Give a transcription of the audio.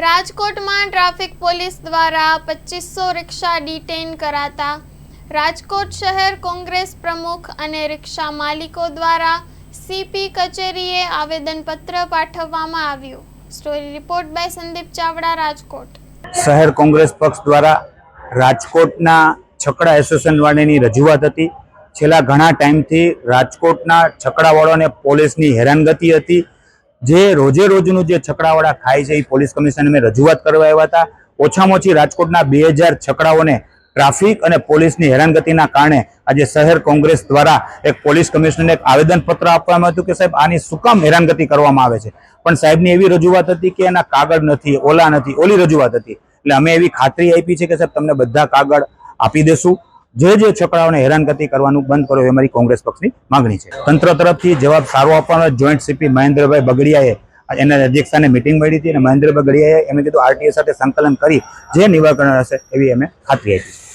રાજકોટમાં traffic police દ્વારા પચીસો રિક્ષા ડિટેઇન કરાતા રાજકોટ શહેર કોંગ્રેસ પ્રમુખ અને રિક્ષા માલિકો દ્વારા સીપી કચેરીએ આવેદનપત્ર પાઠવવામાં આવ્યું. Story report by Sandeep Chavda, Rajkot. શહેર કોંગ્રેસ પક્ષ દ્વારા રાજકોટના છકડા એસોસિએશન વાળાની રજૂઆત હતી. છેલ્લા ઘણા ટાઈમથી રાજકોટના છકડાવાળાને પોલીસની હેરાનગતિ હતી. જે રોજે રોજનું જે છકડાવાળા ખાય છે એ પોલીસ કમિશનને મેં રજૂઆત કરવા આવ્યા હતા. ઓછામાં ઓછી રાજકોટના બે હજાર છકડાઓને ટ્રાફિક અને પોલીસની હેરાનગતિના કારણે આજે શહેર કોંગ્રેસ દ્વારા એક પોલીસ કમિશનરને એક આવેદનપત્ર આપવામાં હતું કે સાહેબ, આની શું કામ હેરાનગતિ કરવામાં આવે છે? પણ સાહેબની એવી રજૂઆત હતી કે એના કાગળ નથી, ઓલા નથી, ઓલી રજૂઆત હતી. એટલે અમે એવી ખાતરી આપી છે કે સાહેબ, તમને બધા કાગળ આપી દેશું. જે જે છોકરાઓને હેરાનગતિ કરવાનું બંધ કરો એ અમારી કોંગ્રેસ પક્ષની માંગણી છે. તંત્ર તરફથી જવાબ સારો આપવાનો જોઈન્ટ સીપી મહેન્દ્રભાઈ બગડિયાએ એના અધ્યક્ષતાને મિટિંગ મળી હતી અને મહેન્દ્રભાઈ બગડિયાએ એમણે કીધું આરટીઓ સાથે સંકલન કરી જે નિવારણ હશે એવી અમે ખાતરી આપી.